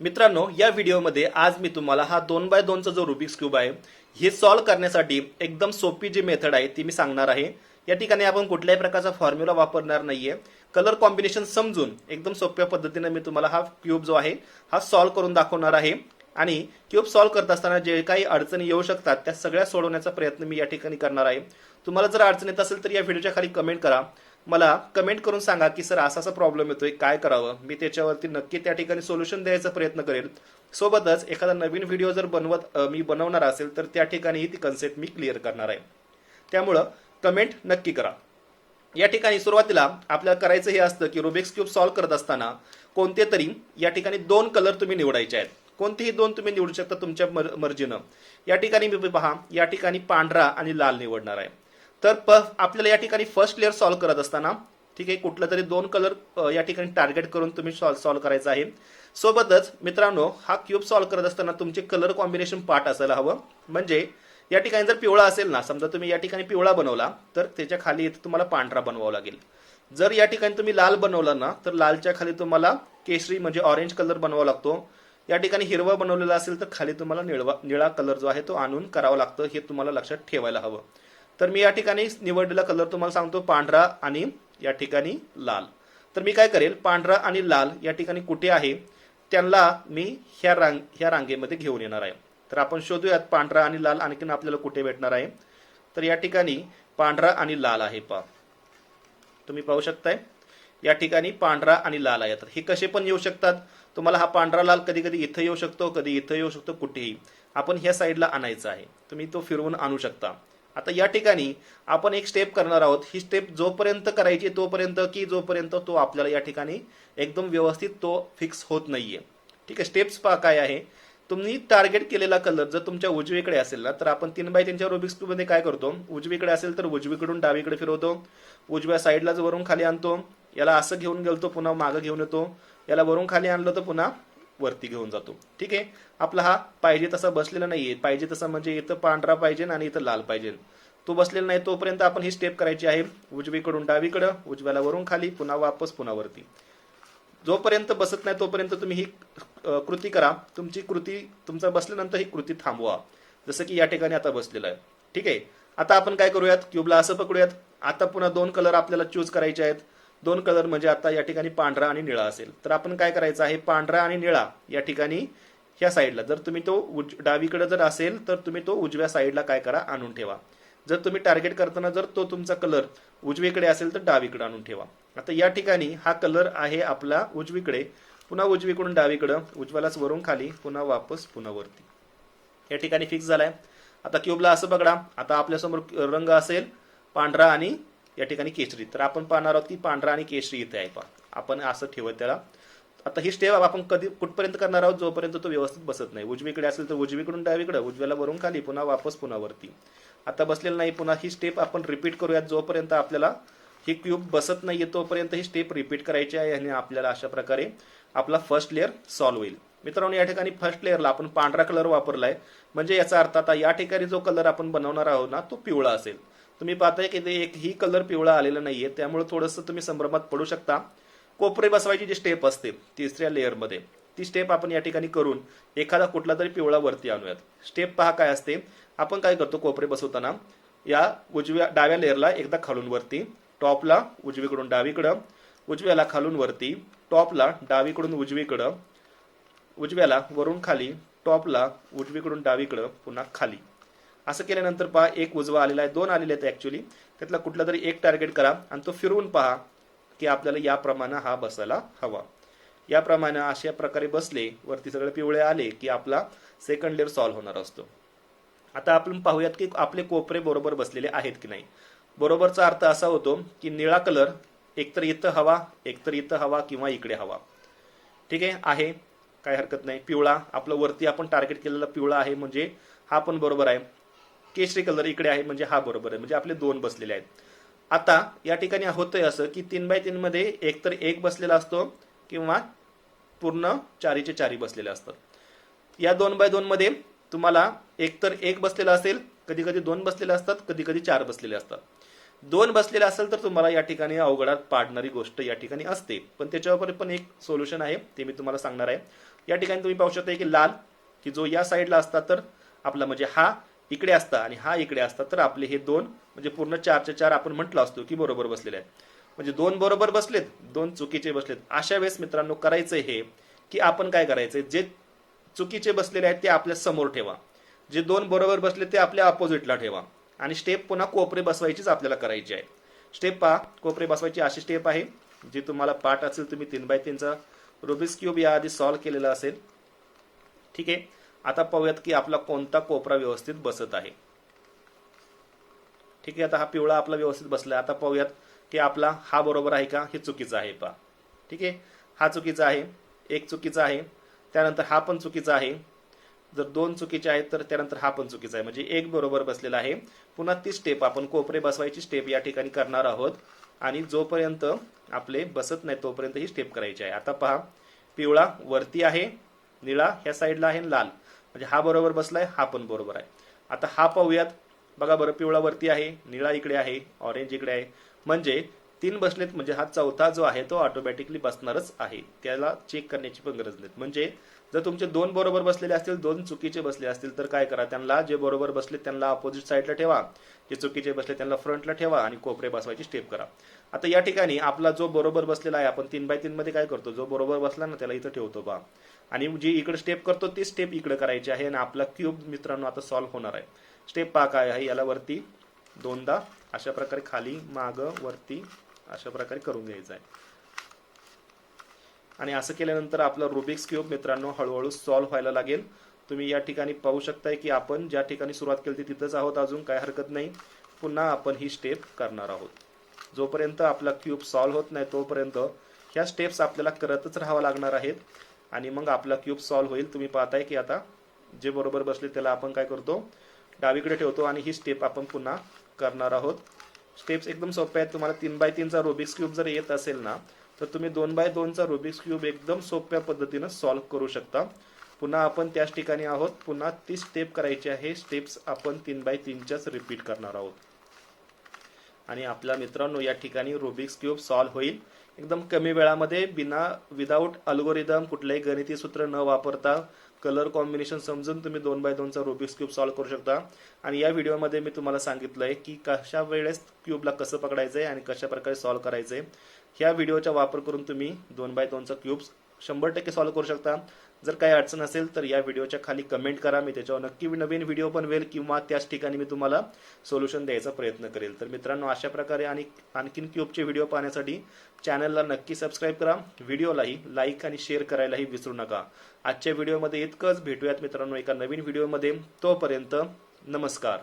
मित्रांनो या व्हिडिओमध्ये आज मी तुम्हाला हा दोन बाय दोनचा जो रुबिक्स क्यूब आहे हे सॉल्व्ह करण्यासाठी एकदम सोपी जी मेथड आहे ती मी सांगणार आहे. या ठिकाणी आपण कुठल्याही प्रकारचा फॉर्म्युला वापरणार नाहीये. कलर कॉम्बिनेशन समजून एकदम सोप्या पद्धतीने मी तुम्हाला हा क्यूब जो आहे हा सॉल्व्ह करून दाखवणार आहे. आणि क्यूब सॉल्व्ह करत असताना जे काही अडचणी येऊ शकतात त्या सगळ्या सोडवण्याचा प्रयत्न मी या ठिकाणी करणार आहे. तुम्हाला जर अडचण येत असेल तर या व्हिडिओच्या खाली कमेंट करा. मला कमेंट करून सांगा की सर असा असा प्रॉब्लेम येतोय काय करावं? मी त्याच्यावरती नक्की त्या ठिकाणी सोल्युशन द्यायचा प्रयत्न करेल सोबतच एखादा नवीन व्हिडिओ जर बनवत मी बनवणार असेल तर त्या ठिकाणीही ती कन्सेप्ट मी क्लिअर करणार आहे. त्यामुळं कमेंट नक्की करा. या ठिकाणी सुरुवातीला आपल्याला करायचं हे असतं की रुबिक्स क्यूब सॉल्व्ह करत असताना कोणते तरी या ठिकाणी दोन कलर तुम्ही निवडायचे आहेत. कोणतेही दोन तुम्ही निवडू शकता तुमच्या मर मर्जीनं. या ठिकाणी मी पहा या ठिकाणी पांढरा आणि लाल निवडणार आहे. तर प आपल्याला या ठिकाणी फर्स्ट लेअर सॉल्व्ह करत असताना ठीक आहे कुठला तरी दोन कलर या ठिकाणी टार्गेट करून तुम्ही सॉल्व्ह करायचं आहे. सोबतच मित्रांनो हा क्यूब सॉल्व्ह करत असताना तुमचे कलर कॉम्बिनेशन पार्ट असायला हवं. म्हणजे या ठिकाणी जर पिवळा असेल ना समजा तुम्ही या ठिकाणी पिवळा बनवला तर त्याच्याखाली इथे तुम्हाला पांढरा बनवावा लागेल. जर या ठिकाणी तुम्ही लाल बनवला ना तर लालच्या खाली तुम्हाला केशरी म्हणजे ऑरेंज कलर बनवावा लागतो. या ठिकाणी हिरवा बनवलेला असेल तर खाली तुम्हाला निळवा निळा कलर जो आहे तो आणून करावा लागतो. हे तुम्हाला लक्षात ठेवायला हवं. तर मी या ठिकाणी निवडलेला कलर तुम्हाला सांगतो पांढरा आणि या ठिकाणी लाल. तर मी काय करेल पांढरा आणि लाल या ठिकाणी कुठे आहे त्यांना मी ह्या रांग ह्या रांगेमध्ये घेऊन येणार आहे. तर आपण शोधूयात पांढरा आणि लाल आणखीन आपल्याला कुठे भेटणार आहे. तर या ठिकाणी पांढरा आणि लाल आहे पा तुम्ही पाहू शकताय. या ठिकाणी पांढरा आणि लाल आहे. तर हे कसे पण येऊ शकतात. तुम्हाला हा पांढरा लाल कधी कधी इथं येऊ शकतो कधी इथं येऊ शकतो कुठेही. आपण ह्या साईडला आणायचा आहे. तुम्ही तो फिरवून आणू शकता. आता या ठिकाणी आपण एक स्टेप करणार आहोत. ही स्टेप जोपर्यंत करायची तोपर्यंत की जोपर्यंत तो आपल्याला या ठिकाणी एकदम व्यवस्थित तो फिक्स होत नाहीये. ठीक आहे स्टेप्स पहा काय आहे. तुम्ही टार्गेट केलेला कलर जर तुमच्या उजवीकडे असेल ना तर आपण तीन बाय तीनच्या रुबिक्समध्ये काय करतो? उजवीकडे असेल तर उजवीकडून डावीकडे फिरवतो. उजव्या साईडला वरून खाली आणतो याला असं घेऊन गेलतो पुन्हा मागं घेऊन येतो. याला वरून खाली आणलं तर पुन्हा वरती घेऊन जातो. ठीक आहे? आपला हा पाहिजे तसा बसलेला नाहीये. पाहिजे तसा म्हणजे इथं पांढरा पाहिजे आणि इथं लाल पाहिजे. तो बसलेला नाही तोपर्यंत आपण ही स्टेप करायची आहे. उजवीकडून डावीकडं उजव्याला वरून खाली पुन्हा वापस पुन्हा वरती. जोपर्यंत बसत नाही तोपर्यंत तुम्ही ही कृती करा. तुमची कृती तुमचा बसल्यानंतर ही कृती थांबवा. जसं की या ठिकाणी आता बसलेलं आहे. ठीक आहे? आता आपण काय करूयात? क्यूबला असं पकडूयात. आता पुन्हा दोन कलर आपल्याला चूज करायचे आहेत. दोन कलर म्हणजे आता या ठिकाणी पांढरा आणि निळा असेल. तर आपण काय करायचं आहे? पांढरा आणि निळा या ठिकाणी ह्या साईडला. जर तुम्ही तो उज डावीकडे जर असेल तर तुम्ही तो उजव्या साईडला काय करा? आणून ठेवा. जर तुम्ही टार्गेट करताना जर तो तुमचा कलर उजवीकडे असेल तर डावीकडे आणून ठेवा. आता या ठिकाणी हा कलर आहे आपला उजवीकडे. पुन्हा उजवीकडून डावीकडं उजव्यालाच वरून खाली पुन्हा वापस पुन्हा वरती. या ठिकाणी फिक्स झालाय. आता क्यूबला असं बघा. आता आपल्यासमोर रंग असेल पांढरा आणि या ठिकाणी केशरी. तर आपण पाहणार आहोत की पांढरा आणि केशरी इथे आहे पहा. आपण असं ठेवत त्याला. आता ही स्टेप आपण कधी कुठपर्यंत करणार आहोत? जोपर्यंत तो व्यवस्थित बसत नाही. उजवीकडे असेल तर उजवीकडून डावीकडे उजव्याला वरून खाली पुन्हा वापस पुन्हा वरती. आता बसलेलं नाही पुन्हा ही स्टेप आपण रिपीट करूयात. जोपर्यंत आपल्याला ही क्यूब बसत नाहीये तोपर्यंत ही स्टेप रिपीट करायची आहे आणि आपल्याला अशा प्रकारे आपला फर्स्ट लेअर सॉल्व्ह होईल. मित्रांनो या ठिकाणी फर्स्ट लेअरला आपण पांढरा कलर वापरलाय. म्हणजे याचा अर्थ आता या ठिकाणी जो कलर आपण बनवणार आहोत ना तो पिवळा असेल. तुम्ही पाहताय की ते एक ही कलर पिवळा आलेला नाहीये. त्यामुळे थोडंसं तुम्ही संभ्रमात पडू शकता. कोपरे बसवायची जी स्टेप असते तिसऱ्या लेअरमध्ये ती स्टेप आपण या ठिकाणी करून एखादा कुठला तरी पिवळा वरती आणूयात. स्टेप पहा काय असते. आपण काय करतो कोपरे बसवताना? या उजव्या डाव्या लेअरला एकदा खालून वरती टॉपला उजवीकडून डावीकडं उजव्याला खालून वरती टॉपला डावीकडून उजवीकडं उजव्याला वरून खाली टॉपला उजवीकडून डावीकडं पुन्हा खाली. असं केल्यानंतर पहा एक उजवा आलेला आहे दोन आलेले आहेत ॲक्च्युली त्यातला कुठला तरी एक टार्गेट करा आणि तो फिरवून पहा की आपल्याला याप्रमाणे हा बसायला हवा. याप्रमाणे अशा प्रकारे बसले वरती सगळे पिवळे आले की आपला सेकंड लेअर सॉल्व्ह होणार असतो. आता आपण पाहूयात की आपले कोपरे बरोबर बसलेले आहेत की नाही. बरोबरचा अर्थ असा होतो की निळा कलर एकतर इथं हवा एकतर इथं हवा किंवा इकडे हवा. ठीक आहे? आहे. काय हरकत नाही. पिवळा आपलं वरती आपण टार्गेट केलेला पिवळा आहे म्हणजे हा पण बरोबर आहे. केशरी कलर इकडे आहे म्हणजे हा बरोबर आहे. म्हणजे आपले दोन बसलेले आहेत. आता या ठिकाणी होतंय असं की तीन बाय तीन मध्ये एकतर एक बसलेला असतो किंवा पूर्ण चारीचे चारी बसलेले असतात. या दोन बाय दोन मध्ये तुम्हाला एकतर एक बसलेला असेल कधी कधी दोन बसलेले असतात कधी कधी चार बसलेले असतात. दोन बसलेले असेल तर तुम्हाला या ठिकाणी अवघडात पाडणारी गोष्ट या ठिकाणी असते. पण त्याच्यावर पण एक सोल्युशन आहे ते मी तुम्हाला सांगणार आहे. या ठिकाणी तुम्ही पाहू शकता की लाल की जो या साईडला असता तर आपला म्हणजे हा इकडे असता आणि हा इकडे असता तर आपले हे दोन म्हणजे पूर्ण चारच्या चार आपण म्हटलं असतो की बरोबर बसलेले आहे म्हणजे दोन बरोबर बसलेत दोन चुकीचे बसलेत. अशा वेळेस मित्रांनो करायचं हे की आपण काय करायचं जे चुकीचे बसलेले आहेत ते आपल्यासमोर ठेवा. जे दोन बरोबर बसले ते आपल्या अपोजिटला ठेवा. आणि स्टेप पुन्हा कोपरे बसवायचीच आपल्याला करायची आहे. स्टेप पहा कोपरे बसवायची अशी स्टेप आहे जी तुम्हाला पाठ असेल तुम्ही तीन बाय तीनचा रुबिक्स क्यूब याआधी सॉल्व्ह केलेला असेल. ठीक आहे? आता पाहूयात की आपला कोणता कोपरा व्यवस्थित बसत आहे. ठीक आहे आता हा पिवळा आपला व्यवस्थित बसला आता पाहूयात की आपला हा बरोबर आहे का? हे चुकीचं आहे पहा. ठीक आहे? हा चुकीचा आहे एक चुकीचा आहे त्यानंतर हा पण चुकीचा आहे. जर दोन चुकीचे आहेत तर त्यानंतर हा पण चुकीचा आहे. म्हणजे एक बरोबर बसलेला आहे. पुन्हा ती स्टेप आपण कोपरे बसवायची स्टेप या ठिकाणी करणार आहोत. आणि जोपर्यंत आपले बसत नाही तोपर्यंत ही स्टेप करायची आहे. आता पहा पिवळा वरती आहे निळा ह्या साईडला आहे लाल. म्हणजे हा बरोबर बसलाय हा पण बरोबर आहे. आता हा पाहूयात. बघा बरं पिवळा वरती आहे निळा इकडे आहे ऑरेंज इकडे आहे. म्हणजे तीन बसलेत म्हणजे हा चौथा जो आहे तो ऑटोमॅटिकली बसणारच आहे. त्याला चेक करण्याची पण गरज नाही. म्हणजे जर तुमचे दोन बरोबर बसलेले असतील दोन चुकीचे बसले असतील तर काय करा? त्यांना जे बरोबर बसले त्यांना अपोजिट साईडला ठेवा. जे चुकीचे बसले त्यांना फ्रंटला ठेवा आणि कोपरे बसवायची स्टेप करा. आता या ठिकाणी आपला जो बरोबर बसलेला आहे आपण तीन बाय तीन मध्ये काय करतो? जो बरोबर बसला ना त्याला इथं ठेवतो बा. आणि जी इकडे स्टेप करतो ती स्टेप इकडे करायची आहे आणि आपला क्यूब मित्रांनो आता सॉल्व्ह होणार आहे. स्टेप पा काय आहे याला वरती दोनदा अशा प्रकारे खाली माग वरती अशा प्रकारे करून घ्यायचं आहे. आणि असं केल्यानंतर आपलं रुबिक्स क्यूब मित्रांनो हळूहळू सॉल्व्ह व्हायला लागेल. तुम्ही या ठिकाणी पाहू शकताय की आपण ज्या ठिकाणी सुरुवात केली ती तिथंच आहोत अजून काय हरकत नाही. पुन्हा आपण ही स्टेप करणार आहोत. जोपर्यंत आपला क्यूब सॉल्व्ह होत नाही तोपर्यंत ह्या स्टेप्स आपल्याला करतच राहावं लागणार आहेत. आणि मग आपला क्यूब सॉल्व्ह होईल. तुम्ही पाहताय की आता जे बरोबर बसले त्याला आपण काय करतो? डावीकडे ठेवतो आणि ही स्टेप आपण पुन्हा करणार आहोत. स्टेप्स एकदम सोप्या आहेत. तुम्हाला तीन बाय तीनचा रुबिक्स क्यूब जर येत असेल ना तर तुम्ही दोन बाय दोनचा रुबिक्स क्यूब एकदम सोप्या पद्धतीनं सॉल्व्ह करू शकता. पुन्हा आपण त्याच ठिकाणी आहोत. पुन्हा ती स्टेप करायची आहे. स्टेप्स आपण तीन बाय तीनच्याच रिपीट करणार आहोत. आणि आपल्या मित्रांनो या ठिकाणी रुबिक्स क्यूब सॉल्व्ह होईल. एकदम कमी वेळामध्ये बिना विदाऊट अल्गोरिदम कुठलंही गणिती सूत्र न वापरता कलर कॉम्बिनेशन समजून तुम्ही दोन बाय दोनचा रुबिक्स क्यूब सॉल्व्ह करू शकता. आणि या व्हिडिओमध्ये मी तुम्हाला सांगितलंय की कशा वेळेस क्यूबला कसं पकडायचंय आणि कशा प्रकारे सॉल्व्ह करायचंय. ह्या व्हिडिओचा वापर करून तुम्ही दोन बाय दोनचा क्यूब शंभर टक्के सॉल्व्ह करू शकता. जर काही अडचण असेल तर या व्हिडिओच्या खाली कमेंट करा. मी त्याच्यावर नक्की नवीन व्हिडिओ बनवेल किंवा त्याच ठिकाणी मी तुम्हाला सोल्युशन द्यायचा प्रयत्न करेल. तर मित्रांनो अशा प्रकारे आणि आणखीन क्यूबचे व्हिडिओ पाहण्यासाठी चॅनलला नक्की सबस्क्राईब करा. व्हिडिओलाही लाईक आणि शेअर करायलाही विसरू नका. आजच्या व्हिडिओमध्ये इतकंच. भेटूयात मित्रांनो एका नवीन व्हिडिओमध्ये. तोपर्यंत नमस्कार.